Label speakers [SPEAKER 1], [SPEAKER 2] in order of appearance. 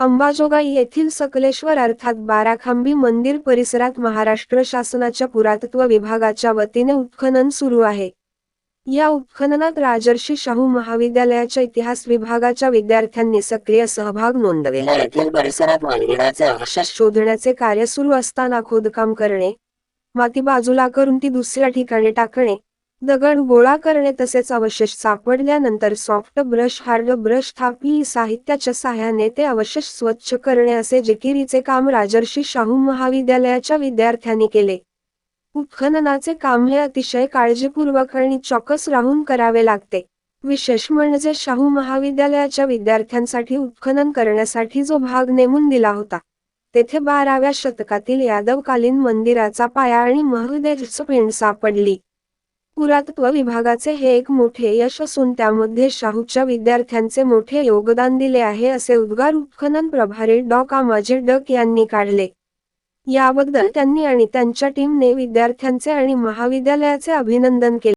[SPEAKER 1] अंबाजोगाई येथील सकलेश्वर अर्थात बाराखांबी मंदिर परिसरात महाराष्ट्र शासनाच्या पुरातत्व विभागाच्या वतीने उत्खनन सुरू आहे. या उत्खननात राजर्षी शाहू महाविद्यालयाच्या इतिहास विभागाच्या विद्यार्थ्यांनी सक्रिय सहभाग नोंदविला.
[SPEAKER 2] येथील परिसरात मंदिराचे अवशेष
[SPEAKER 1] शोधण्याचे कार्य सुरू असताना खोदकाम करणे माती बाजूला करून ती दुसऱ्या ठिकाणी टाकणे दगड गोळा करणे तसेच अवशेष सापडल्यानंतर सॉफ्ट ब्रश हार्ड ब्रश थापी साहित्याच्या सहाय्याने ते अवशेष स्वच्छ करणे असे जिकिरीचे काम राजर्षी शाहू महाविद्यालयाच्या विद्यार्थ्यांनी केले. उत्खननाचे काम हे अतिशय काळजीपूर्वक आणि चॉकस राहून करावे लागते. विशेष म्हणजे शाहू महाविद्यालयाच्या विद्यार्थ्यांसाठी उत्खनन करण्यासाठी जो भाग नेमून दिला होता. तेथे बाराव्या शतकातील यादवकालीन मंदिराचा पाया आणि महदेवच पेंड सापडली. पुरातत्व विभागाचे हे एक मोठे यश असून त्यामध्ये शाहूच्या विद्यार्थ्यांचे मोठे योगदान दिले आहे असे उद्गार उत्खनन प्रभारी डॉ कामाजे डक यांनी काढले. याबद्दल त्यांनी आणि त्यांच्या टीमने विद्यार्थ्यांचे आणि महाविद्यालयाचे अभिनंदन केले.